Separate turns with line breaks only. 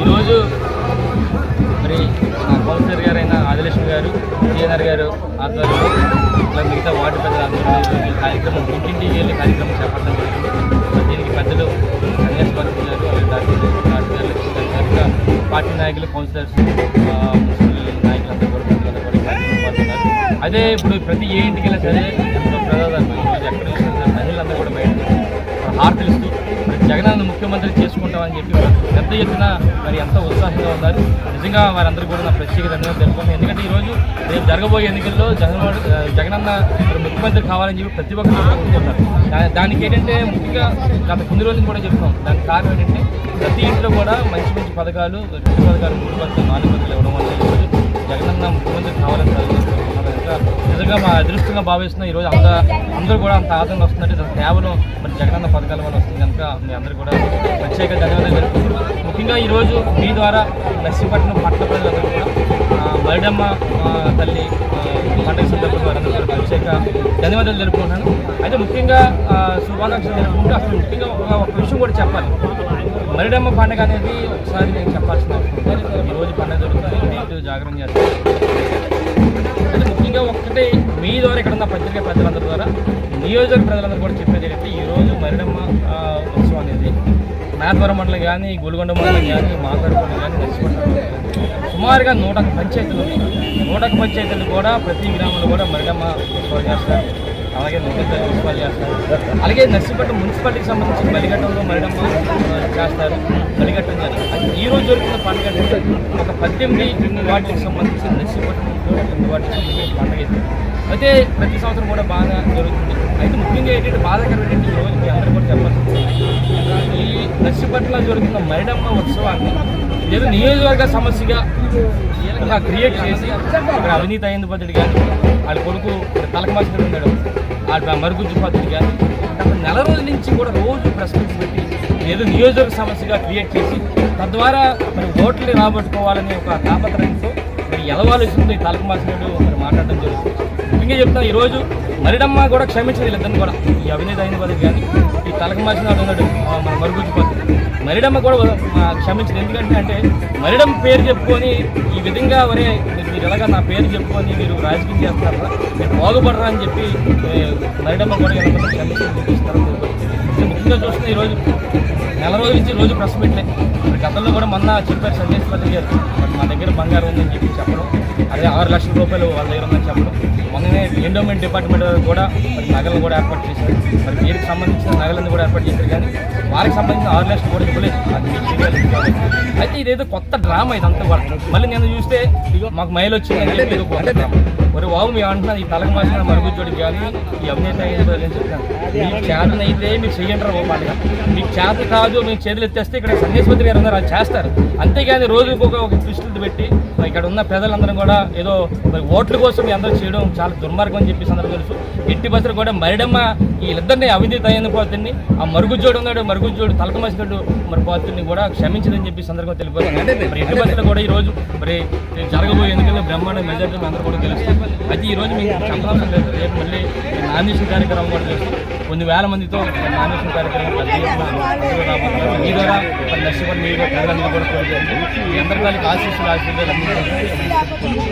ఈరోజు మరి నా కౌన్సిలర్ గారైన ఆదిలక్ష్మి గారు టీఎన్ఆర్ గారు ఆధ్వర్యంలో ఇట్లా మిగతా వార్డు పెద్దలు ఆధ్వర్యంలో ఈ కార్యక్రమం ఇంటింటికి వెళ్ళి కార్యక్రమం చేపట్టడం జరిగింది. దీనికి పెద్దలు సన్యాసి పార్టీ గారు అలాగే గారు లక్ష్మీ గారు గారు పార్టీ నాయకులు కౌన్సిలర్స్ మున్సిపల్ నాయకులందరూ కూడా పెద్దలందరూ కూడా కార్యక్రమం పాల్గొన్నారు అదే ఇప్పుడు ప్రతి ఏ ఇంటికి వెళ్ళినా సరే ఎంతో ప్రజాదరణ. ఎక్కడ చూసినా సరే మహిళలందరూ కూడా బయట హారతలు ఇస్తూ ముఖ్యమంత్రి చేసుకుంటామని చెప్పి పెద్ద ఎత్తున మరి ఎంతో ఉత్సాహంగా ఉన్నారు. నిజంగా వారందరూ కూడా నా ప్రత్యేక ధన్యవాదాలు తెలుపుతున్నాను ఎందుకంటే ఈరోజు రేపు జరగబోయే ఎన్నికల్లో జగన్మోహన్ జగనన్న ముఖ్యమంత్రి కావాలని చెప్పి ప్రతి ఒక్కరు కోరుకుంటున్నారు దానికి ఏంటంటే ముఖ్యంగా గత కొన్ని రోజులు కూడా చెప్తున్నాం. దానికి కారణం ఏంటంటే ప్రతి ఇంట్లో కూడా మంచి మంచి పథకాలు రెండు పథకాలు మూడు పథకాలు నాలుగు పథకాలు ఇవ్వడం వల్ల ఈరోజు జగనన్న ముఖ్యమంత్రి కావాలని నిజంగా మా అదృష్టంగా భావిస్తున్న ఈరోజు అంత అందరూ కూడా అంత ఆదరణ వస్తుందంటే దానికి కేవలం మరి జగనన్న పథకాల వల్ల వస్తుంది కనుక మీ అందరూ కూడా ప్రత్యేక ధన్యవాదాలు జరుపుకుంటూ ముఖ్యంగా ఈరోజు మీ ద్వారా లక్ష్మీపట్నం పట్ల ప్రజలందరూ కూడా ఆ, తల్లి పండుగ సందర్భంగా వారందరూ కూడా ప్రత్యేక ధన్యవాదాలు జరుపుకుంటున్నాను అయితే ముఖ్యంగా శుభాకాంక్షలు జరుపుకుంటూ అసలు ముఖ్యంగా ఒక విషయం కూడా చెప్పాలి. మరిడమ్మ పండుగ అనేది ఒకసారి నేను చెప్పాల్సిన అవసరం ఈరోజు పండుగ జరుగుతుంది. నైట్ జాగరణ చేస్తాను ముఖ్యంగా ఒక్కటే మీ ద్వారా ఇక్కడ ఉన్న పత్రికా ప్రజలందరి ద్వారా నియోజక ప్రజలందరూ కూడా చెప్పేది ఏంటంటే ఈరోజు మరిడమ్మ ఉత్సవం అనేది నాదవరం మండలం కానీ గోల్గొండ మండలం కానీ మాట్లాడుకోవడం కానీ సుమారుగా నూట పంచాయతీలు నూటకు నూట పంచాయతీలు కూడా ప్రతి గ్రామంలో కూడా మరిడమ్మ ఉత్సవాలు చేస్తారు. అలాగే నూట ఉత్సవాలు చేస్తారు. అలాగే నర్సీపట్నం మున్సిపాలిటీకి సంబంధించి బలిఘట్టంలో మరిడమ్మ చేస్తారు. బలిఘట్టం జరిగింది. అది ఈ రోజు జరుగుతున్న పండుగ ఒక పద్దెనిమిది వాటికి సంబంధించి నర్సీపట్నం పద్దెనిమిది వాటికి సంబంధించిన పండుగ అయితే ప్రతి సంవత్సరం కూడా బాగా జరుగుతుంది. అయితే ముఖ్యంగా ఏంటంటే బాధాకరం ఏంటంటే ఈ రోజు మీ అందరూ కూడా చెప్పాల్సింది. ఈ నర్సీపట్నంలో జరుగుతున్న మరిడమ్మ ఉత్సవాన్ని ఏదో నియోజకవర్గ సమస్యగా క్రియేట్ చేసి ఇక్కడ అవినీతి అయింది బదులు కానీ వాళ్ళ కొడుకు తలకమాసిన ఉన్నాడు వాళ్ళ మరుగుజ్జు పద్ధతి కానీ గత నెల రోజుల నుంచి కూడా రోజు ప్రెస్ మీట్స్ పెట్టి ఏదో నియోజకవర్గ సమస్యగా క్రియేట్ చేసి తద్వారా మరి ఓట్లు రాబట్టుకోవాలనే ఒక తాపత్రయంతో మరి ఎలవాల్సింది తలకమాసినట్టు మరి మాట్లాడడం జరుగుతుంది ముఖ్యంగా చెప్తా ఈరోజు మరిడమ్మ కూడా క్షమించదు వీళ్ళిద్దరిని కూడా. ఈ అవినీతి అయిన వాళ్ళకి కానీ ఈ తలకమాసినాడు ఉన్నాడు మన మరుగుజ్జు పద్ధతి మరిడమ్మ కూడా క్షమించదు. ఎందుకంటే అంటే మరిడమ్మ పేరు చెప్పుకొని ఈ విధంగా వరే మీరు ఎలాగా నా పేరు చెప్పుకొని మీరు రాజకీయం చేస్తారా? మీరు బాగుపడరా అని చెప్పి నరేడమ్మ కూడా వీళ్ళందరూ చూపిస్తారని ముఖ్యంగా చూస్తే ఈరోజు నెల రోజుల నుంచి రోజు ప్రెస్ మీట్లే. గతంలో కూడా మొన్న చెప్పారు సందేశ్ పత్రిక గారు. మా దగ్గర బంగారం ఉందని చెప్పి చెప్పడం. అదే ఆరు లక్షల రూపాయలు వాళ్ళ దగ్గర ఉందని చెప్పడం. మొన్ననే ఎండోమెంట్ డిపార్ట్మెంట్ కూడా మరి నగలను కూడా ఏర్పాటు చేశారు. మరి వీరికి సంబంధించిన నగలను కూడా ఏర్పాటు చేశారు కానీ వారికి సంబంధించిన ఆరు లక్షలు కూడా ఇవ్వలేదు. అది అయితే ఇదేదో కొత్త డ్రామా ఇదంతా కూడా. మళ్ళీ నేను చూస్తే ఇగో మాకు మైల్ అని చెప్పి మరి బాబు మేము అంటున్నాను ఈ తలకు మాసిన మరుగుజ్జోడికి కానీ ఈ అవినీతి అయ్యేది అని చెప్తాను మీకు అయితే మీరు చెయ్యండి రా పండుగ మీకు చేత కాదు మేము చేతులు ఎత్తేస్తే ఇక్కడ సందేశపతి గారు ఉన్నారు అది చేస్తారు. అంతేగాని రోజుకు ఒక ఒక దృష్టిని పెట్టి మరి ఇక్కడ ఉన్న ప్రజలందరం కూడా ఏదో మరి ఓట్ల కోసం మీ అందరూ చేయడం చాలా దుర్మార్గం అని చెప్పేసి అందరూ తెలుసు. ఇట్టి బస్సులు కూడా మరిడమ్మ వీళ్ళిద్దరిని అవినీతి అయిన పోతుంది. ఆ మరుగుజ్జోడు ఉన్నాడు మరుగుజ్జోడు తలకమసినట్టు మరి పోతుంది కూడా క్షమించదని చెప్పి సందర్భంగా తెలిపోతుంది మరి ఇట్టి బస్సులు కూడా ఈ రోజు మరి జరగబోయే ఎన్నికల్లో బ్రహ్మాండ మెజార్టీ మీ అందరూ కూడా తెలుస్తుంది అయితే ఈరోజు మీకు చెప్పడం లేదు రేపు మళ్ళీ నామినేషన్ కార్యక్రమం కూడా చేస్తాం కొన్ని వేల మందితో నామినేషన్ కార్యక్రమం పెద్ద ఎత్తున అందరూ రాబోతున్నారు. మీ ద్వారా నష్టపడి మీరు కూడా కోరుకుంటున్నాను. మీ అందరి వాళ్ళకి ఆశీస్సులు ఆశీర్వాదాలు అందించాలి